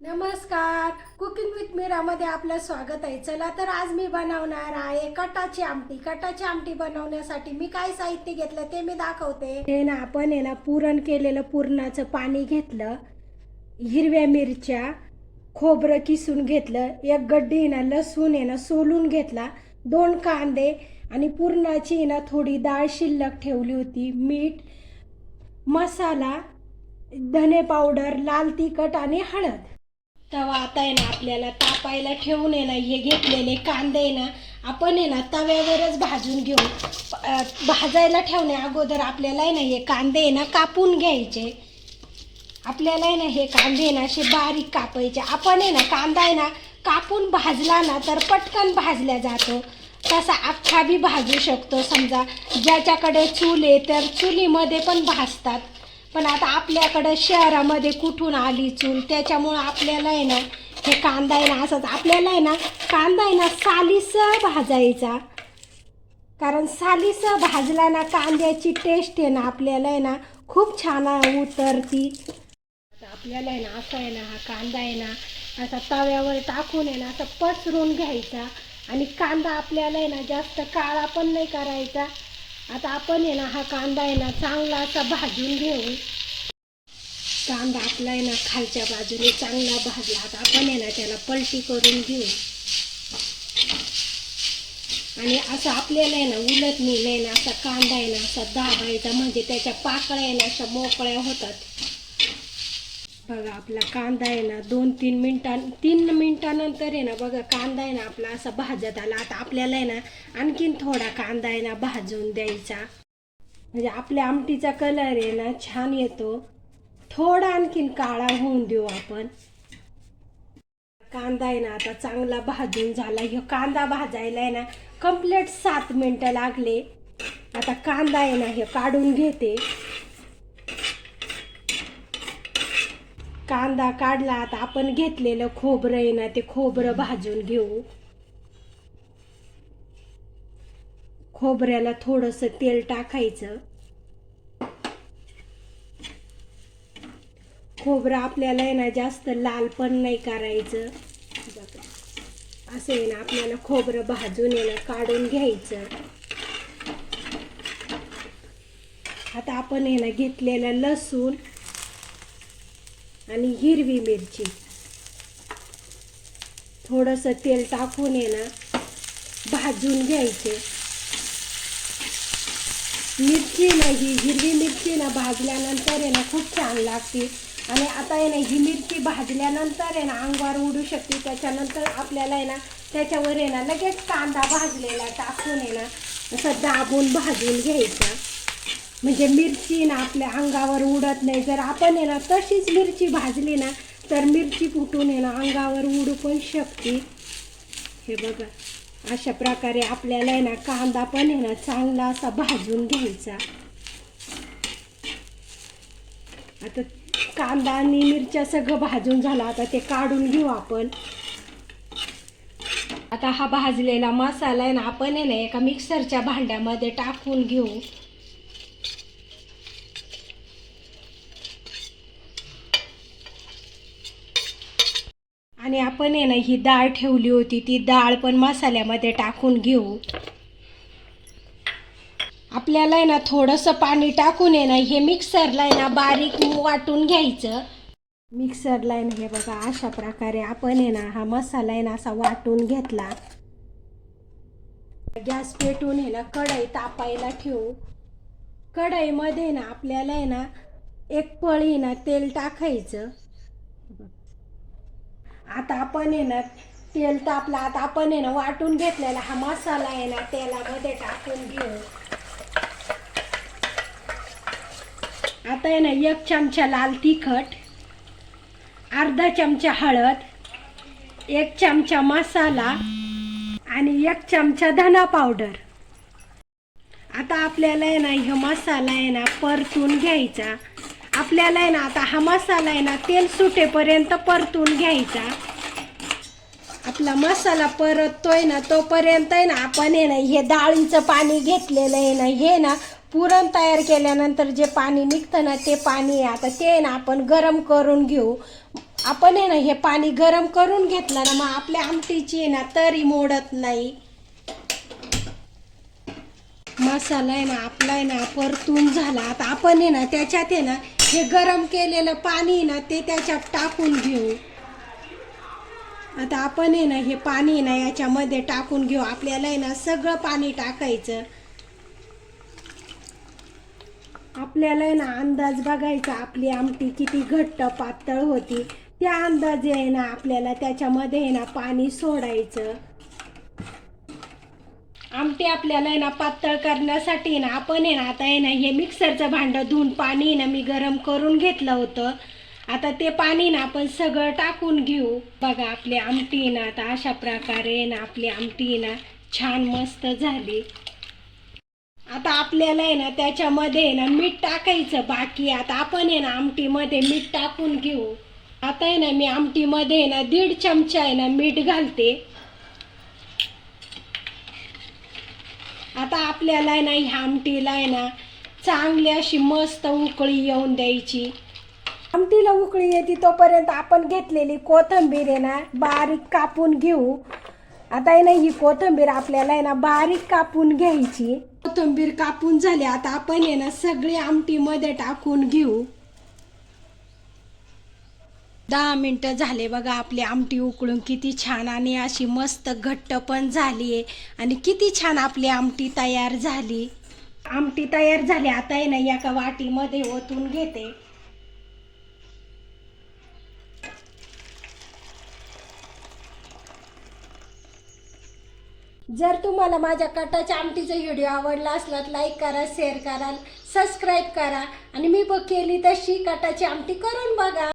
नमस्कार. Cooking with मीरामध्ये आपलं स्वागत आहे. चला तर आज मी बनवणार आहे कटाची आमटी. कटाची आमटी बनवण्यासाठी मी काय साहित्य घेतलं ते मी दाखवते. हे ना आपण आहे ना पुरण केलेलं पुरणाचं पाणी घेतलं. हिरव्या मिरच्या खोबरं किसून घेतलं. एक गड्डी आहे ना लसूण आहे ना सोलून घेतला. दोन कांदे आणि पुरणाची आहे ना थोडी डाळ शिल्लक ठेवली होती. मीठ मसाला धने पावडर लाल तिखट आणि हळद. तवा आता आहे ना आपल्याला तापायला ठेवून आहे ना हे घेतलेले कांदे आहे ना आपण आहे ना तव्यावरच भाजून घेऊ. भाजायला ठेवण्या अगोदर आपल्याला आहे ना हे कांदे आहे ना कापून घ्यायचे. आपल्याला आहे ना हे कांदे आहे ना असे बारीक कापायचे. आपण आहे ना कांदा आहे ना कापून भाजला ना तर पटकन भाजल्या जातो. तसा अख्खा बी भाजू शकतो. समजा ज्याच्याकडे चूल आहे तर चुलीमध्ये पण भाजतात. पण आता आपल्याकडं शहरामध्ये कुठून आली चूल त्याच्यामुळं आपल्याला आहे ना हे कांदा आहे ना असंच आपल्याला आहे ना कांदा आहे ना सालीस भाजायचा कारण सालीस भाजला ना कांद्याची टेस्ट आहे ना आपल्याला आहे ना खूप छान उतरती आपल्याला आहे ना असं आहे ना हा कांदा आहे ना असा तव्यावर टाकून आहे ना असं पसरून घ्यायचा आणि कांदा आपल्याला आहे ना जास्त काळा पण नाही करायचा आता आपण आहे ना हा कांदा आहे ना चांगला असा भाजून घेऊ. कांदा आपला आहे ना खालच्या बाजूने चांगला भाजला. आता आपण आहे ना त्याला पलटी करून घेऊ. आणि असं आपल्याला आहे ना उलट नाही ना असा कांदा आहे ना असा दाबायचा म्हणजे त्याच्या पाकळ्या आहे ना अशा मोकळ्या होतात. बघा आपला कांदा आहे ना दोन तीन मिनटां तीन मिनटानंतर आहे ना बघा कांदा आहे ना आपला असा भाजत आला. आता आपल्याला आहे ना आणखीन थोडा कांदा आहे ना भाजून द्यायचा. म्हणजे आपल्या आमटीचा कलर आहे ना छान येतो. थोडा आणखीन काळा होऊन देऊ आपण. कांदा आहे ना आता चांगला भाजून झाला. ह्यो कांदा भाजायला आहे ना कंप्लीट सात मिनटं लागले. आता कांदा आहे ना हे काढून घेते. कांदा काढला आता आपण घेतलेलं खोबरं आहे ना ते खोबरं भाजून घेऊ. खोबऱ्याला थोडंसं तेल टाकायचं. खोबरं आपल्याला आहे ना जास्त लाल पण नाही करायचं. असं आहे ना आपल्याला खोबरं भाजून आहे ना काढून घ्यायचं. आता आपण आहे ना घेतलेलं लसूण आणि हिरवी मिरची. थोडंसं तेल टाकून आहे ना भाजून घ्यायचे. मिरची ना ही हिरवी मिरची ना भाजल्यानंतर आहे ना खूप छान लागते. आणि आता आहे ना ही मिरची भाजल्यानंतर आहे ना अंगवार उडू शकते. त्याच्यानंतर आपल्याला आहे ना त्याच्यावर आहे ना लगेच कांदा भाजलेला टाकून आहे ना असं दाबून भाजून घ्यायचा. म्हणजे मिरची ना आपल्या अंगावर उडत नाही. जर आपण आहे ना तशीच मिरची भाजली ना तर मिरची फुटून आहे ना अंगावर उडू पण शकते. हे बघा अशा प्रकारे आपल्याला आहे ना कांदा पण आहे ना चांगला असा भाजून घ्यायचा. आता कांदा आणि मिरच्या सगळं भाजून झालं आता ते काढून घेऊ आपण. आता हा भाजलेला मसाला आहे ना आपण आहे ना एका मिक्सरच्या भांड्यामध्ये टाकून घेऊ. आणि आपण आहे ना ही डाळ ठेवली होती ती डाळ पण मसाल्यामध्ये टाकून घेऊ आपल्याला आहे ना थोडंसं पाणी टाकून आहे ना हे मिक्सरला आहे ना बारीक वाटून घ्यायचं मिक्सरला आहे ना हे बघा अशा प्रकारे आपण आहे ना हा मसाला आहे ना असा वाटून घेतला गॅस पेटून आहे ना कढई तापायला ठेवू कढईमध्ये ना आपल्याला आहे ना एक पळी ना तेल टाकायचं आता आपण आहे ना तेल तापला आता आपण आहे ना वाटून घेतलेला हा मसाला आहे ना तेलामध्ये टाकून घेऊ. आता आहे ना एक चमचा लाल तिखट अर्धा चमचा हळद एक चमचा मसाला आणि एक चमचा धना पावडर. आता आपल्याला आहे ना हा मसाला आहे ना परतून घ्यायचा. आपल्याला आहे ना आता हा मसाला आहे ना तेल सुटेपर्यंत परतून घ्यायचा. आपला मसाला परततोय ना तोपर्यंत आहे ना आपण आहे ना हे डाळीचं पाणी घेतलेलं आहे ना हे ना पुरण तयार केल्यानंतर जे पाणी निघतं ना ते पाणी आहे आता ते आहे ना आपण गरम करून घेऊ आपण आहे ना हे पाणी गरम करून घेतलं ना मग आपल्या आमटीची आहे ना तरी मोडत नाही मसाला आहे ना आपला आहे ना परतून झाला आता आपण आहे ना त्याच्यात आहे ना हे गरम केलेलं पाणी आहे ना ते त्याच्यात टाकून घेऊ आता आपण आहे ना हे पाणी आहे ना याच्यामध्ये टाकून घेऊ आपल्याला आहे ना सगळं पाणी टाकायचं आपल्याला आहे ना अंदाज बघायचा आपली आमटी किती घट्ट पातळ होती त्या अंदाजे आहे ना आपल्याला त्याच्यामध्ये आहे ना पाणी सोडायचं आमटी आपल्याला आहे ना पातळ करण्यासाठी ना आपण आहे ना आता आहे ना हे मिक्सरचं भांडं धुवून पाणी ना मी गरम करून घेतलं होतं आता ते पाणी ना आपण सगळं टाकून घेऊ बघा आपली आमटी ना आता अशा प्रकारे ना आपली आमटी ना छान मस्त झाली आता आपल्याला आहे ना त्याच्यामध्ये आहे ना मीठ टाकायचं बाकी आता आपण आहे ना आमटीमध्ये मीठ टाकून घेऊ आता आहे ना मी आमटीमध्ये आहे ना दीड चमचा आहे ना मीठ घालते आता आपल्याला आहे ना ह्या आमटीला आहे ना चांगली अशी मस्त उकळी येऊन द्यायची आमटीला उकळी येते तोपर्यंत आपण घेतलेली कोथिंबीर आहे ना बारीक कापून घेऊ. आता आहे ना ही कोथिंबीर आपल्याला आहे ना बारीक कापून घ्यायची. कोथिंबीर कापून झाली आता आपण आहे ना सगळी आमटीमध्ये टाकून घेऊ. दहा मिनटं झाले बघा आपली आमटी उकळून किती छान आणि अशी मस्त घट्ट पण झाली आहे. आणि किती छान आपली आमटी तयार झाली. आमटी तयार झाली आता आहे ना एका वाटीमध्ये ओतून घेते. जर तुम्हाला माझ्या कटाच्या आमटीचा व्हिडिओ आवडला असला तर लाईक करा शेअर करा सबस्क्राईब करा. आणि मी बघ केली तशी कटाची आमटी करून बघा.